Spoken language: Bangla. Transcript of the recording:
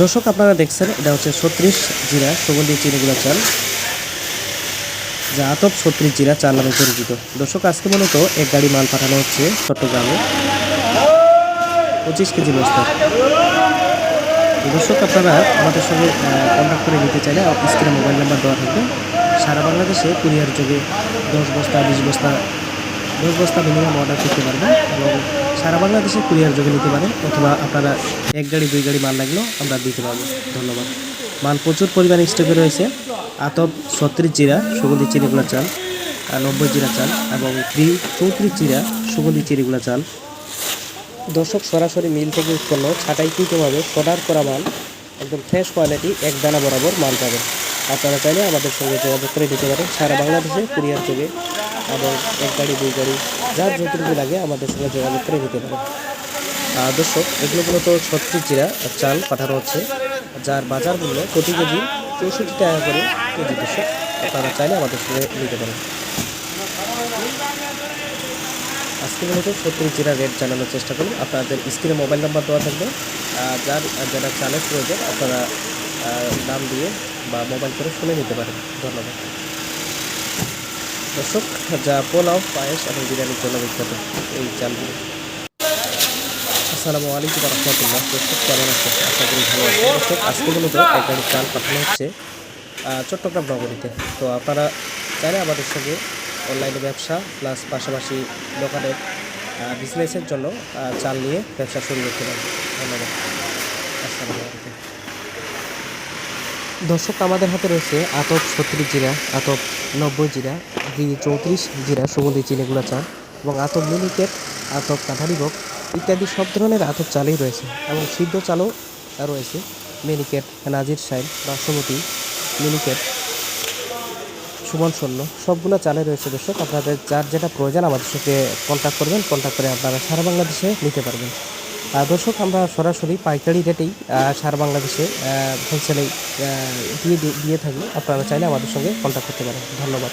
দর্শক, আপনারা দেখছেন, এটা হচ্ছে ছত্রিশ জিরা সুগন্ধি চিনিগুলো চাল, যা আতপ ছত্রিশ জিরা চাল নামে পরিচিত। দর্শক, আজকে মূলত এক গাড়ি মাল পাঠানো হচ্ছে চট্টগ্রামে। পঁচিশ কেজি বস্তা। দর্শক, আপনারা আমাদের সঙ্গে কন্ট্যাক্ট করে নিতে চাইলে স্ক্রিনে মোবাইল নাম্বার দেওয়া থাকবে। সারা বাংলাদেশে কুরিয়ার যোগে দশ বস্তা, বিশ বস্তা দশ বস্তা মিনিমাম অর্ডার করতে পারবেন এবং সারা বাংলাদেশে কুরিয়ার যোগে নিতে পারেন অথবা আপনারা এক গাড়ি, দুই গাড়ি মাল লাগলেও আমরা দিতে পারব। ধন্যবাদ। মাল প্রচুর পরিমাণে স্টকে রয়েছে। আতপ ছত্রিশ জিরা, সুগন্ধি চিনিগুলা চাল নব্বই জিরা চাল এবং থ্রি চৌত্রিশ জিরা, সুগন্ধি চিনিগুলা চাল। দর্শক, সরাসরি মিল থেকে উৎপন্ন ছাটাইকৃতভাবে অর্ডার করা মাল, একদম ফ্রেশ কোয়ালিটি এক দানা বরাবর মাল পাবেন। আপনারা চাইলে আমাদের সঙ্গে যোগাযোগ করে দিতে পারেন। সারা বাংলাদেশে কুরিয়ার যোগে এবং এক গাড়ি, দুই গাড়ি, যার যতটুকু লাগে আমাদের সঙ্গে যোগাযোগ করে পারেন। আর দর্শক, এগুলো মূলত ছত্রিশ জিরা চাল পাঠানো হচ্ছে, যার বাজার মূল্য প্রতি কেজি চৌষট্টি টাকা করে কেজি। দর্শক, আপনারা চাইলে আমাদের সঙ্গে নিতে পারেন। আজকে মূলত ছত্রিশ জিরা রেট জানানোর চেষ্টা করুন। আপনাদের স্ক্রিনে মোবাইল নাম্বার দেওয়া থাকবে। যার, যারা চালের প্রয়োজন, আপনারা দাম দিয়ে বা মোবাইল করে শুনে নিতে পারেন। ধন্যবাদ। দর্শক, যা পোলাও, পায়েস এবং বিরিয়ানির জন্য বিখ্যাত এই চালগুলো। আসসালামু আলাইকুম রহমতুল্লাহ দর্শক, কেমন আছেন? আশা করি ভালো আছেন। দর্শক, আজকে মূলত এক গাড়ি চাল পাঠানো হচ্ছে চট্টগ্রাম নগরীতে। তো আপনারা চাইলে আমাদের সঙ্গে অনলাইনে ব্যবসা প্লাস পাশাপাশি দোকানের বিজনেসের জন্য চাল নিয়ে ব্যবসা শুরু করতে পারেন। ধন্যবাদ। আসসালামু আলাইকুম। দর্শক, আমাদের হাতে রয়েছে আতপ ছত্রিশ জিরা, আতপ নব্বই জিরা ঘি চৌত্রিশ জিরা, সুগন্ধি চিনিগুলা চাল এবং আতপ মিনিকেট, আতপ কাঠারিভোগ ইত্যাদি সব ধরনের আতপ চালই রয়েছে এবং সিদ্ধ চালও রয়েছে। মিনিকেট, নাজির সাইল বাসমতি, মিনিকেট, সুমন শূন্য, সবগুলো চালে রয়েছে দর্শক। আপনাদের যার যেটা প্রয়োজন আমাদের সাথে কন্ট্যাক্ট করবেন কন্ট্যাক্ট করে আপনারা সারা বাংলাদেশে নিতে পারবেন। দর্শক, আমরা সরাসরি পাইকারি রেটেই সার বাংলাদেশে হোলসেলেই দিয়ে দিয়ে থাকি। আপনারা চাইলে আমাদের সঙ্গে কন্ট্যাক্ট করতে পারেন। ধন্যবাদ।